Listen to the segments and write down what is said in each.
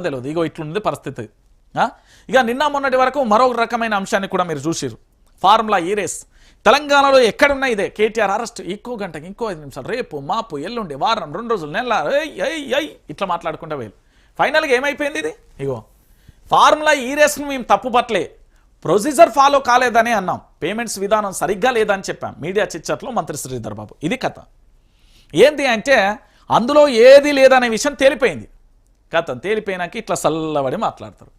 తెలియదు. ఇగో ఇట్లుంది పరిస్థితి. ఆ? ఇక నిన్న మొన్నటి వరకు మరో రకమైన అంశాన్ని కూడా మీరు చూసిరు ఫార్ములా ఈ రేస్. తెలంగాణలో ఎక్కడున్నా ఇదే. కేటీఆర్ అరెస్ట్. ఎక్కువ గంటకి ఇంకో ఐదు నిమిషాలు. రేపు మాపు ఎల్లుండి వారం రెండు రోజులు నెల. ఏయ్ ఇట్లా మాట్లాడుకుంటా వేలు ఫైనల్గా ఏమైపోయింది ఇది? ఇగో ఫార్ములా ఈ రేస్ను మేము తప్పుపట్టలే. ప్రొసీజర్ ఫాలో కాలేదని అన్నాం. పేమెంట్స్ విధానం సరిగ్గా లేదని చెప్పాం. మీడియా చిచ్చట్లో మంత్రి శ్రీధర్ బాబు. ఇది కథ. ఏంటి అంటే అందులో ఏది లేదనే విషయం తేలిపోయింది. కథ తేలిపోయినాక ఇట్లా చల్లబడి మాట్లాడతారు.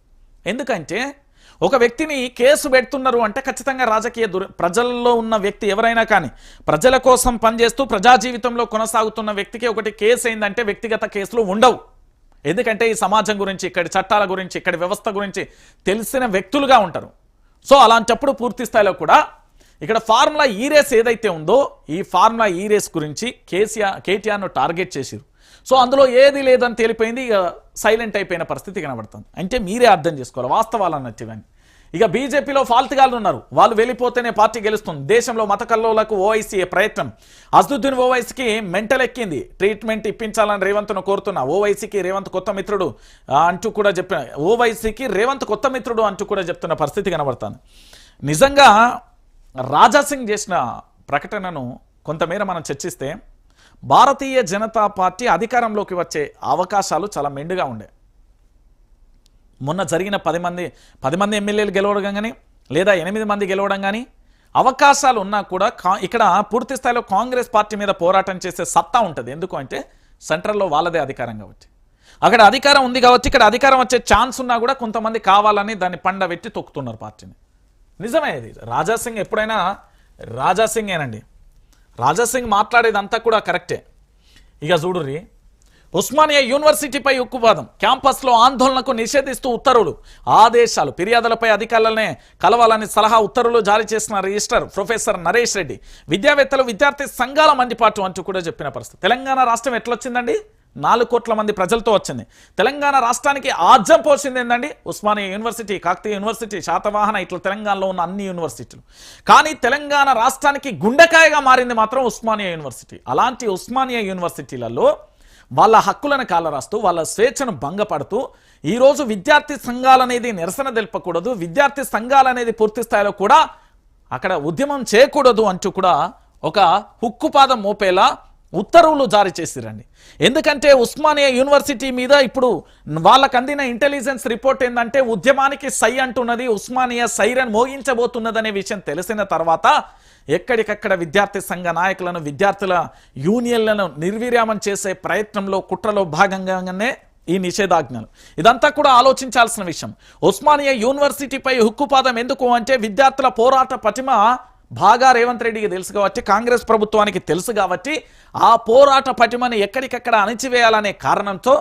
ఎందుకంటే ఒక వ్యక్తిని కేసు పెడుతున్నారు అంటే ఖచ్చితంగా రాజకీయ దుర ప్రజల్లో ఉన్న వ్యక్తి ఎవరైనా కానీ ప్రజల కోసం పనిచేస్తూ ప్రజా జీవితంలో కొనసాగుతున్న వ్యక్తికి ఒకటి కేసు ఏంటంటే వ్యక్తిగత కేసులు ఉండవు. ఎందుకంటే ఈ సమాజం గురించి ఇక్కడి చట్టాల గురించి ఇక్కడి వ్యవస్థ గురించి తెలిసిన వ్యక్తులుగా ఉంటారు. సో అలాంటప్పుడు పూర్తి స్థాయిలో కూడా ఇక్కడ ఫార్ములా ఈ రేస్ ఏదైతే ఉందో ఈ ఫార్ములా ఈ రేస్ గురించి కేసీఆర్ కేటీఆర్ను టార్గెట్ చేసిరు సో అందులో ఏది లేదని తేలిపోయింది ఇక సైలెంట్ అయిపోయిన పరిస్థితి కనబడుతుంది. అంటే మీరే అర్థం చేసుకోవాలి వాస్తవాలు అన్నట్టు ఇక బీజేపీలో ఫాల్తుగాళ్ళు ఉన్నారు. వాళ్ళు వెళ్ళిపోతేనే పార్టీ గెలుస్తుంది. దేశంలో మత కల్లోలకు ఓవైసీ ప్రయత్నం? అజదుద్దీన్ ఓవైసీకి మెంటల్ ఎక్కింది. ట్రీట్మెంట్ ఇప్పించాలని రేవంత్ను కోరుతున్నా. ఓవైసీకి రేవంత్ కొత్త మిత్రుడు అంటూ కూడా చెప్పిన ఓవైసీకి రేవంత్ కొత్త మిత్రుడు అంటూ కూడా చెప్తున్న పరిస్థితి కనబడుతుంది. నిజంగా రాజాసింగ్ చేసిన ప్రకటనను కొంతమేర మనం చర్చిస్తే భారతీయ జనతా పార్టీ అధికారంలోకి వచ్చే అవకాశాలు చాలా మెండుగా ఉండే. మొన్న జరిగిన పది మంది పది మంది ఎమ్మెల్యేలు గెలవడం కానీ లేదా ఎనిమిది మంది గెలవడం కానీ అవకాశాలు ఉన్నా కూడా కా ఇక్కడ పూర్తి స్థాయిలో కాంగ్రెస్ పార్టీ మీద పోరాటం చేసే సత్తా ఉంటుంది. ఎందుకు అంటే సెంట్రల్లో వాళ్ళదే అధికారం కాబట్టి. అక్కడ అధికారం ఉంది కాబట్టి ఇక్కడ అధికారం వచ్చే ఛాన్స్ ఉన్నా కూడా కొంతమంది కావాలని దాన్ని పండబెట్టి తొక్కుతున్నారు పార్టీని. నిజమే ఇది. రాజాసింగ్ ఎప్పుడైనా రాజాసింగేనండి. రాజాసింగ్ మాట్లాడేదంతా కూడా కరెక్టే. ఇక చూడుర్రి ఉస్మానియా యూనివర్సిటీపై ఉక్కువాదం క్యాంపస్లో ఆందోళనకు నిషేధిస్తూ ఉత్తర్వులు ఆదేశాలు ఫిర్యాదులపై అధికారులనే కలవాలని సలహా ఉత్తర్వులు జారీ చేసిన రిజిస్టర్ ప్రొఫెసర్ నరేష్ రెడ్డి విద్యావేత్తలు విద్యార్థి సంఘాల మండిపాటు అంటూ కూడా చెప్పిన పరిస్థితి. తెలంగాణ రాష్ట్రం ఎట్లొచ్చిందండి? నాలుగు కోట్ల మంది ప్రజలతో వచ్చింది. తెలంగాణ రాష్ట్రానికి ఆర్జం పోసింది ఏంటండి ఉస్మానియా యూనివర్సిటీ కాకతీయ యూనివర్సిటీ శాతవాహన ఇట్లా తెలంగాణలో ఉన్న అన్ని యూనివర్సిటీలు. కానీ తెలంగాణ రాష్ట్రానికి గుండెకాయగా మారింది మాత్రం ఉస్మానియా యూనివర్సిటీ. అలాంటి ఉస్మానియా యూనివర్సిటీలలో వాళ్ళ హక్కులను కాలరాస్తూ వాళ్ళ స్వేచ్ఛను భంగపడుతూ ఈరోజు విద్యార్థి సంఘాలనేది నిరసన తెలుపకూడదు విద్యార్థి సంఘాలనేది పూర్తి స్థాయిలో కూడా అక్కడ ఉద్యమం చేయకూడదు అంటూ కూడా ఒక హుక్కుపాదం మోపేలా ఉత్తర్వులు జారీ చేసిరండి. ఎందుకంటే ఉస్మానియా యూనివర్సిటీ మీద ఇప్పుడు వాళ్ళకు అందిన ఇంటెలిజెన్స్ రిపోర్ట్ ఏంటంటే ఉద్యమానికి సై అంటున్నది ఉస్మానియా సైరన్ మోగించబోతున్నదనే విషయం తెలిసిన తర్వాత ఎక్కడికక్కడ విద్యార్థి సంఘ నాయకులను విద్యార్థుల యూనియన్లను నిర్వీర్యామం చేసే ప్రయత్నంలో కుట్రలో భాగంగానే ఈ నిషేధాజ్ఞలు. ఇదంతా కూడా ఆలోచించాల్సిన విషయం. ఉస్మానియా యూనివర్సిటీపై హుక్కుపాదం ఎందుకు అంటే విద్యార్థుల పోరాట పటిమ బాగా రేవంత్ రెడ్డికి తెలుసు కాబట్టి కాంగ్రెస్ ప్రభుత్వానికి తెలుసు కాబట్టి ఆ పోరాట పటిమని ఎక్కడికక్కడ అణిచివేయాలనే కారణంతో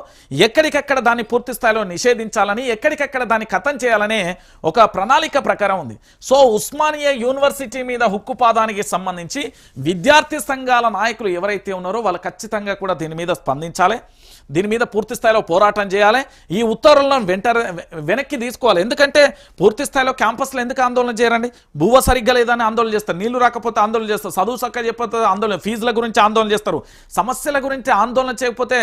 ఎక్కడికక్కడ దాన్ని పూర్తి స్థాయిలో నిషేధించాలని ఎక్కడికక్కడ దాన్ని కథం చేయాలనే ఒక ప్రణాళిక ప్రకారం ఉంది. సో ఉస్మానియా యూనివర్సిటీ మీద హుక్కుపాదానికి సంబంధించి విద్యార్థి సంఘాల నాయకులు ఎవరైతే ఉన్నారో వాళ్ళు ఖచ్చితంగా కూడా దీని మీద స్పందించాలి. దీని మీద పూర్తి స్థాయిలో పోరాటం చేయాలి. ఈ ఉత్తర్వులను వెంట వెనక్కి తీసుకోవాలి. ఎందుకంటే పూర్తి స్థాయిలో క్యాంపస్లో ఎందుకు ఆందోళన చేయరండి? భూవ సరిగ్గా లేదని ఆందోళన చేస్తారు. నీళ్ళు రాకపోతే ఆందోళన చేస్తారు. చదువు చక్క చెప్పకపోతే ఆందోళన ఫీజుల గురించి ఆందోళన చేస్తారు. సమస్యల గురించి ఆందోళన చేయకపోతే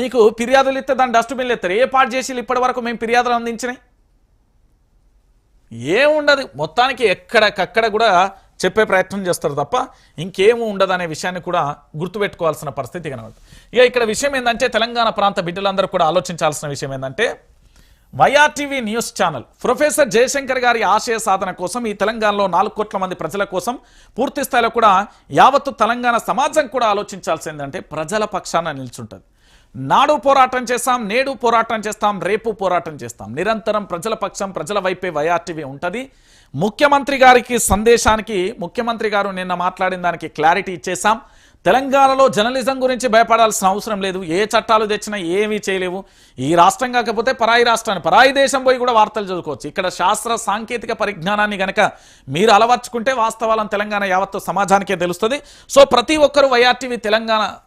మీకు ఫిర్యాదులు ఇస్తే దాన్ని డస్ట్బిన్లు ఇస్తారు ఏ పాటు చేసి ఇప్పటి వరకు మేము ఫిర్యాదులు అందించినాయి? ఏముండదు. మొత్తానికి ఎక్కడికక్కడ కూడా చెప్పే ప్రయత్నం చేస్తారు తప్ప ఇంకేమీ ఉండదు అనే విషయాన్ని కూడా గుర్తుపెట్టుకోవాల్సిన పరిస్థితి కనబడుతుంది. ఇక ఇక్కడ విషయం ఏంటంటే తెలంగాణ ప్రాంత బిడ్డలందరూ కూడా ఆలోచించాల్సిన విషయం ఏంటంటే YRTV news channel professor Jayashankar గారి ఆశయ సాధన కోసం ఈ తెలంగాణలో నాలుగు కోట్ల మంది ప్రజల కోసం పూర్తి స్థాయిలో కూడా యావత్తు తెలంగాణ సమాజం కూడా ఆలోచించాల్సిందంటే ప్రజల పక్షాన నిల్చుంటుంది. నాడు పోరాటం చేస్తాం నేడు పోరాటం చేస్తాం రేపు పోరాటం చేస్తాం. నిరంతరం ప్రజల పక్షం ప్రజల వైపే వైఆర్టీవీ ఉంటుంది. ముఖ్యమంత్రి గారికి సందేశానికి ముఖ్యమంత్రి గారు నిన్న మాట్లాడిన దానికి క్లారిటీ ఇచ్చేసాం తెలంగాణలో జర్నలిజం గురించి భయపడాల్సిన అవసరం లేదు. ఏ చట్టాలు తెచ్చినా ఏమీ చేయలేవు. ఈ రాష్ట్రం కాకపోతే పరాయి రాష్ట్రాన్ని పరాయి దేశం పోయి కూడా వార్తలు చదువుకోవచ్చు. ఇక్కడ శాస్త్ర సాంకేతిక పరిజ్ఞానాన్ని గనక మీరు అలవర్చుకుంటే వాస్తవాలను తెలంగాణ యావత్తు సమాజానికే తెలుస్తుంది. సో ప్రతి ఒక్కరు వైఆర్టీవీ తెలంగాణ